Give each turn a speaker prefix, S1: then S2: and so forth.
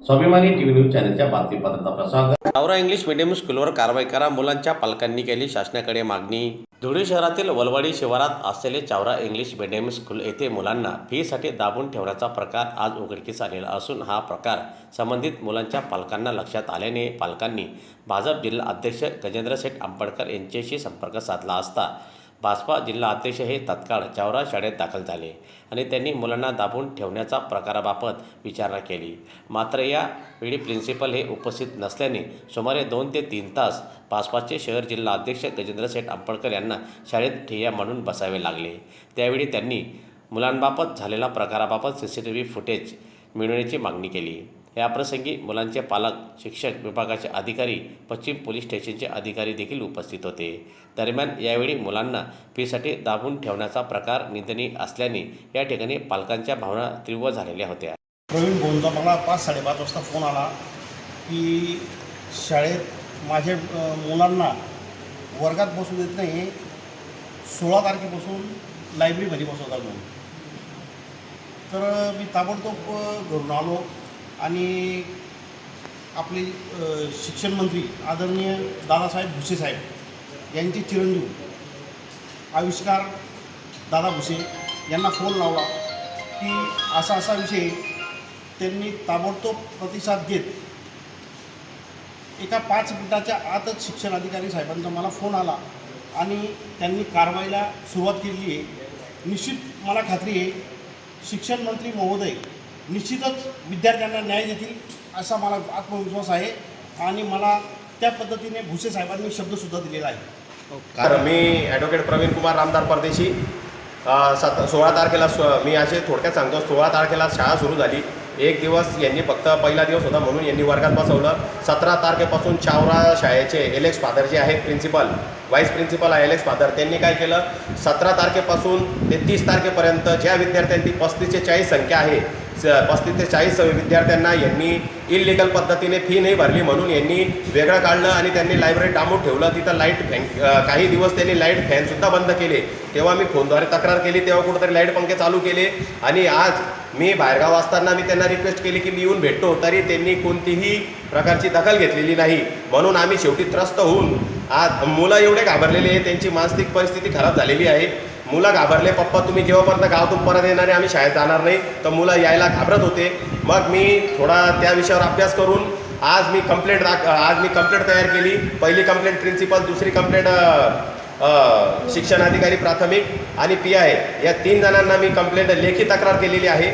S1: स्वाभिमानी TV news चॅनलच्या बातमीपत्राचा आपलं स्वागत
S2: इंग्लिश मीडियम स्कूलवर कारवाई करा मुलांच्या पालकांनी केली शासनाकडे मागणी. धुळे शहरातील वलवाडी शिवारात असलेले चावरा इंग्लिश मीडियम स्कूल येथे मुलांना फीसाठी दाबून ठेवण्याचा प्रकार आज उघडकीस आलेला असून हा प्रकार संबंधित मुलांच्या पालकांना लक्षात आल्याने पालकांनी भाजप जिल्हा अध्यक्ष गजेंद्र शेठ आंबडकर यांच्याशी संपर्क साधला असता. भाजपा जिल्हा अध्यक्ष हे तत्काळ चावरा शाळेत दाखल झाले आणि त्यांनी मुलांना दाबून ठेवण्याचा प्रकाराबाबत विचारणा केली. मात्र यावेळी प्रिन्सिपल हे उपस्थित नसल्याने सुमारे दोन ते तीन तास भाजपाचे शहर जिल्हा अध्यक्ष गजेंद्र शेठ आंबडकर यांना शाळेत ठिय्या म्हणून बसावे लागले. त्यावेळी त्यांनी मुलांबाबत झालेला प्रकाराबाबत C C T V footage मिळवण्याची मागणी केली. याप्रसंगी मुलांचे पालक शिक्षक विभागाचे अधिकारी पश्चिम पोलीस स्टेशनचे अधिकारी देखील उपस्थित होते. दरम्यान यावेळी मुलांना फीसाठी दाबून ठेवण्याचा प्रकार निंदनीय असल्याने या ठिकाणी पालकांच्या भावना तीव्र झालेल्या होत्या.
S3: प्रवीण भाऊंचा मला पाच साडेपाच वाजता फोन आला की शाळेत माझ्या मुलांना वर्गात बसू देत नाही. सोळा तारखेपासून लायब्ररीमध्ये बसवतात म्हणून. तर मी ताबडतोब घरून आलो. आणि आपले शिक्षण मंत्री आदरणीय दादासाहेब भुसे साहेब यांचे चिरंजीव आविष्कार दादा भुसे यांना फोन लावला की असा असा विषय त्यांनी ताबडतोब प्रतिसाद देत एका पाच मिनिटाच्या आतच शिक्षण अधिकारी साहेबांचा मला फोन आला आणि त्यांनी कारवाईला सुरुवात केली आहे. निश्चित मला खात्री आहे शिक्षण मंत्री महोदय निश्चितच विद्यार्थ्यांना न्याय देतील असा मला आत्मविश्वास आहे आणि मला त्या पद्धतीने भुसे साहेबांनी शब्दसुद्धा दिलेला आहे.
S4: कारण मी ॲडव्होकेट प्रवीण कुमार रामदार परदेशी सात सोळा तारखेला सो मी असे थोडक्यात सांगतो सोळा तारखेला शाळा सुरू झाली. एक दिवस यांनी फक्त पहिला दिवस होता म्हणून यांनी वर्गात बसवलं. सतरा तारखेपासून चावरा शाळेचे एलेक्स फादर जे आहेत प्रिन्सिपल व्हाईस प्रिन्सिपल आहे एलेक्स फादर त्यांनी काय केलं? सतरा तारखेपासून ते तीस तारखेपर्यंत ज्या विद्यार्थ्यांची पस्तीसशे चाळीस संख्या आहे पस्तीस ते चाळीस विद्यार्थ्यांना यांनी इलिगल पद्धतीने फी नाही भरली म्हणून यांनी वेगळं काढलं आणि त्यांनी लायब्ररी डांबून ठेवलं. तिथं लाइट फॅन काही दिवस त्यांनी लाइट फॅनसुद्धा बंद केले. तेव्हा मी फोनद्वारे तक्रार केली तेव्हा कुठंतरी लाइट पंखे चालू केले. आणि आज मी बाहेरगाव असताना मी त्यांना रिक्वेस्ट केली की मी येऊन भेटतो. तरी त्यांनी कोणतीही प्रकारची दखल घेतलेली नाही. म्हणून आम्ही शेवटी त्रस्त होऊन आज मुलं एवढे घाबरलेले आहे त्यांची मानसिक परिस्थिती खराब झालेली आहे. मुलं घाबरले पप्पा तुम्ही जेव्हापर्यंत गावातून परत येणारे आम्ही शाळेत जाणार नाही. तर मुलं यायला घाबरत होते. मग मी थोडा त्या विषयावर अभ्यास करून आज मी कंप्लेंट दाख आज मी कंप्लेंट तयार केली. पहिली कंप्लेंट प्रिन्सिपल दुसरी कंप्लेंट शिक्षण अधिकारी प्राथमिक आणि पी आय या तीन जणांना मी कंप्लेंट लेखी तक्रार केलेली आहे.